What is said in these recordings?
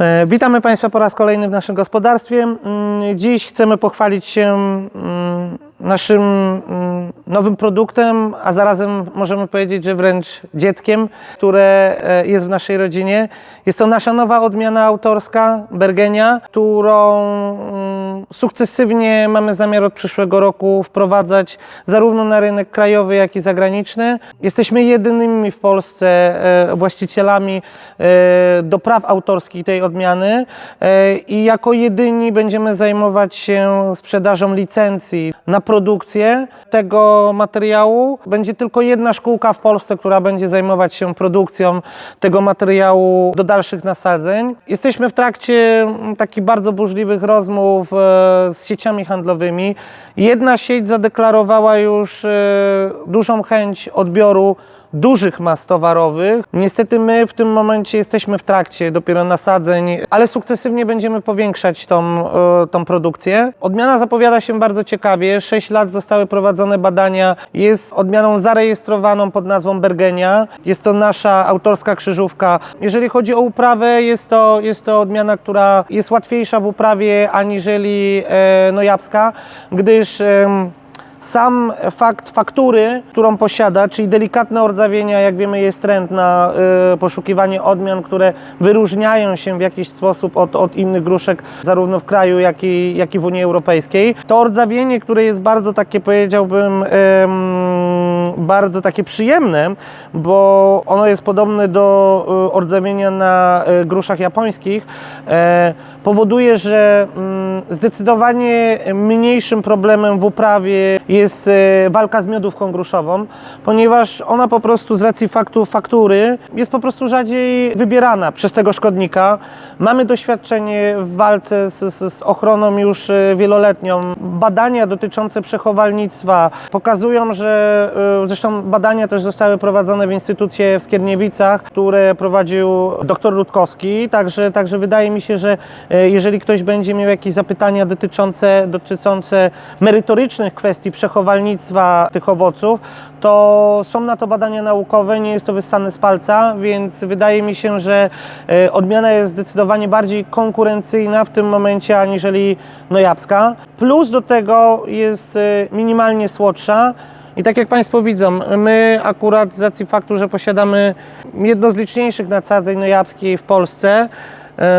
E, Witamy Państwa po raz kolejny w naszym gospodarstwie. Mm, Dziś chcemy pochwalić się mm, naszym mm, nowym produktem, a zarazem możemy powiedzieć, że wręcz dzieckiem, które e, jest w naszej rodzinie. Jest to nasza nowa odmiana autorska, Bergenia, którą sukcesywnie mamy zamiar od przyszłego roku wprowadzać zarówno na rynek krajowy, jak i zagraniczny. Jesteśmy jedynymi w Polsce e, właścicielami e, do praw autorskich tej odmiany e, i jako jedyni będziemy zajmować się sprzedażą licencji na produkcję tego materiału. Będzie tylko jedna szkółka w Polsce, która będzie zajmować się produkcją tego materiału do dalszych nasadzeń. Jesteśmy w trakcie takich bardzo burzliwych rozmów z sieciami handlowymi. Jedna sieć zadeklarowała już e, dużą chęć odbioru dużych mas towarowych. Niestety my w tym momencie jesteśmy w trakcie dopiero nasadzeń, ale sukcesywnie będziemy powiększać tą, e, tą produkcję. Odmiana zapowiada się bardzo ciekawie. 6 lat zostały prowadzone badania. Jest odmianą zarejestrowaną pod nazwą Bergenia. Jest to nasza autorska krzyżówka. Jeżeli chodzi o uprawę, jest to, jest to odmiana, która jest łatwiejsza w uprawie aniżeli e, nojabska, gdyż em, sam fakt faktury, którą posiada, czyli delikatne ordzawienia, jak wiemy, jest trend na y, poszukiwanie odmian, które wyróżniają się w jakiś sposób od, od innych gruszek, zarówno w kraju, jak i, jak i w Unii Europejskiej. To ordzawienie, które jest bardzo takie, powiedziałbym, em, bardzo takie przyjemne, bo ono jest podobne do y, ordzawienia na y, gruszach japońskich, e, powoduje, że mm, zdecydowanie mniejszym problemem w uprawie jest e, walka z miodówką gruszową, ponieważ ona po prostu z racji faktu faktury jest po prostu rzadziej wybierana przez tego szkodnika. Mamy doświadczenie w walce z, z, z ochroną już e, wieloletnią. Badania dotyczące przechowalnictwa pokazują, że e, zresztą badania też zostały prowadzone w Instytucie w Skierniewicach, które prowadził dr Rutkowski, także, także wydaje mi się, że jeżeli ktoś będzie miał jakieś zapytania dotyczące, dotyczące merytorycznych kwestii przechowalnictwa tych owoców, to są na to badania naukowe, nie jest to wyssane z palca, więc wydaje mi się, że e, odmiana jest zdecydowanie bardziej konkurencyjna w tym momencie aniżeli nojabska. Plus do tego jest e, minimalnie słodsza. I tak jak Państwo widzą, my akurat z racji faktu, że posiadamy jedno z liczniejszych nasadzeń nojabskiej w Polsce, e,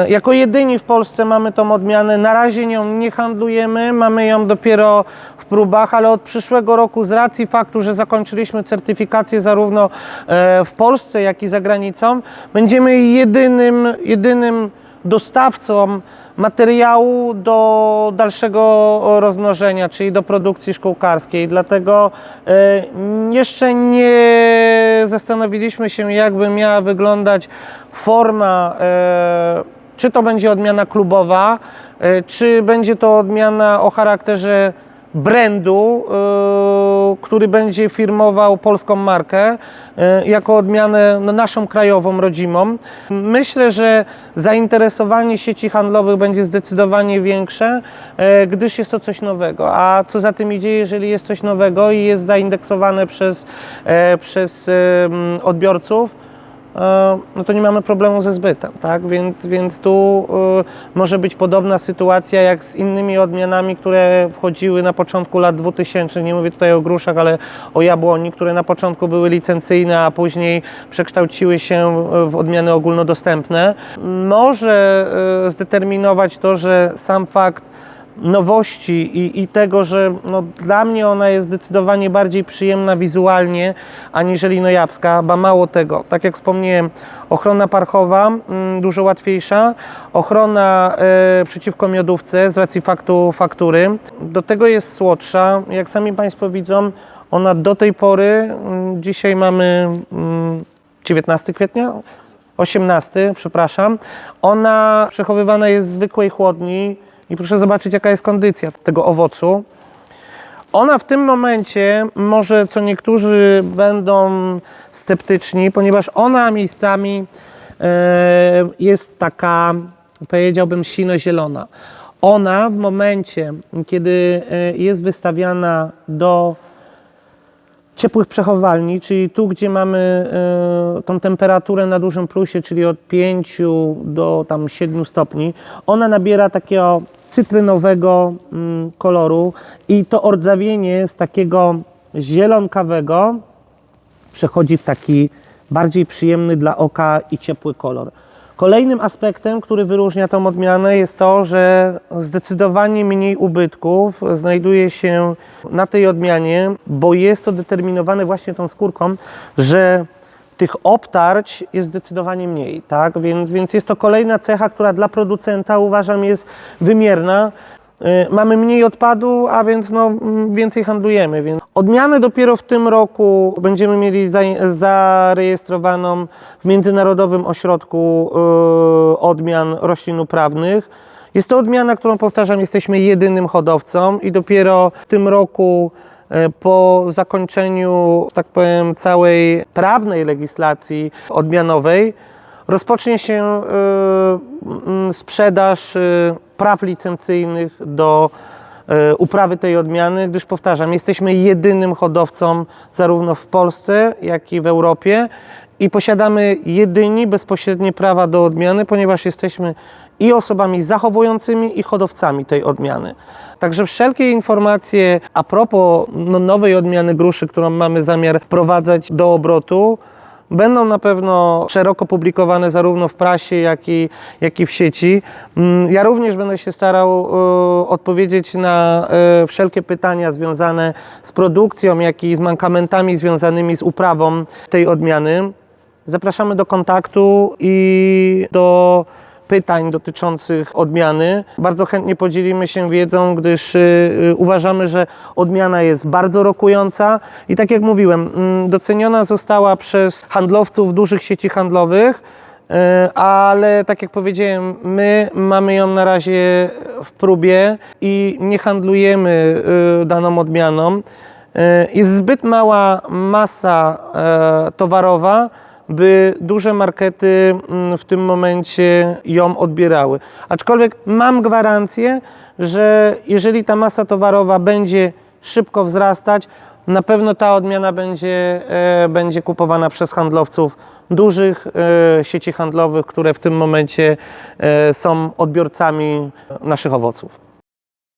jako jedyni w Polsce mamy tą odmianę. Na razie nią nie handlujemy, mamy ją dopiero w próbach, ale od przyszłego roku z racji faktu, że zakończyliśmy certyfikację zarówno e, w Polsce, jak i za granicą, będziemy jedynym, jedynym dostawcą materiału do dalszego rozmnożenia, czyli do produkcji szkółkarskiej. Dlatego e, jeszcze nie zastanowiliśmy się, jakby miała wyglądać forma, e, czy to będzie odmiana klubowa, e, czy będzie to odmiana o charakterze brandu, y, który będzie firmował polską markę jako odmianę no, naszą krajową, rodzimą. Myślę, że zainteresowanie sieci handlowych będzie zdecydowanie większe, gdyż jest to coś nowego. A co za tym idzie, jeżeli jest coś nowego i jest zaindeksowane przez, e, przez odbiorców, e, no to nie mamy problemu ze zbytem, tak? Więc, więc tu e, może być podobna sytuacja jak z innymi odmianami, które wchodziły na początku lat 2000. Nie mówię tutaj o gruszach, ale o jabłoni, które na początku były licencyjne, a później przekształciły się w odmiany ogólnodostępne. Może e, zdeterminować to, że sam fakt nowości i, i tego, że no, dla mnie ona jest zdecydowanie bardziej przyjemna wizualnie aniżeli nojabska, ba mało tego, tak jak wspomniałem, ochrona parchowa mm, dużo łatwiejsza, ochrona e, przeciwko miodówce z racji faktu faktury, do tego jest słodsza, jak sami Państwo widzą, ona do tej pory, mm, dzisiaj mamy mm, 19 kwietnia, 18, przepraszam, ona przechowywana jest w zwykłej chłodni i proszę zobaczyć jaka jest kondycja tego owocu. Ona w tym momencie, może co niektórzy będą sceptyczni, ponieważ ona miejscami e, jest taka, powiedziałbym, sino-zielona. Ona w momencie, kiedy e, jest wystawiana do ciepłych przechowalni, czyli tu, gdzie mamy e, tą temperaturę na dużym plusie, czyli od 5 do tam 7 stopni, ona nabiera takiego cytrynowego mm, koloru i to rdzawienie z takiego zielonkawego przechodzi w taki bardziej przyjemny dla oka i ciepły kolor. Kolejnym aspektem, który wyróżnia tą odmianę jest to, że zdecydowanie mniej ubytków znajduje się na tej odmianie, bo jest to determinowane właśnie tą skórką, że tych obtarć jest zdecydowanie mniej, tak? Więc, więc jest to kolejna cecha, która dla producenta uważam jest wymierna. Y, Mamy mniej odpadu, a więc no, więcej handlujemy. Więc odmianę dopiero w tym roku będziemy mieli za, zarejestrowaną w Międzynarodowym Ośrodku y, Odmian Roślin Uprawnych. Jest to odmiana, którą powtarzam, jesteśmy jedynym hodowcą i dopiero w tym roku po zakończeniu, tak powiem, całej prawnej legislacji odmianowej rozpocznie się e, sprzedaż e, praw licencyjnych do e, uprawy tej odmiany, gdyż powtarzam, jesteśmy jedynym hodowcą zarówno w Polsce, jak i w Europie i posiadamy jedyni bezpośrednie prawa do odmiany, ponieważ jesteśmy i osobami zachowującymi i hodowcami tej odmiany. Także wszelkie informacje a propos no, nowej odmiany gruszy, którą mamy zamiar wprowadzać do obrotu, będą na pewno szeroko publikowane zarówno w prasie, jak i, jak i w sieci. Mm, Ja również będę się starał e, odpowiedzieć na e, wszelkie pytania związane z produkcją, jak i z mankamentami związanymi z uprawą tej odmiany. Zapraszamy do kontaktu i do pytań dotyczących odmiany. Bardzo chętnie podzielimy się wiedzą, gdyż y, y, uważamy, że odmiana jest bardzo rokująca i tak jak mówiłem, mm, doceniona została przez handlowców dużych sieci handlowych. y, Ale tak jak powiedziałem, my mamy ją na razie w próbie i nie handlujemy daną odmianą. Jest zbyt mała masa towarowa, by duże markety mm, w tym momencie ją odbierały. Aczkolwiek mam gwarancję, że jeżeli ta masa towarowa będzie szybko wzrastać, na pewno ta odmiana będzie, e, będzie kupowana przez handlowców dużych e, sieci handlowych, które w tym momencie e, są odbiorcami naszych owoców.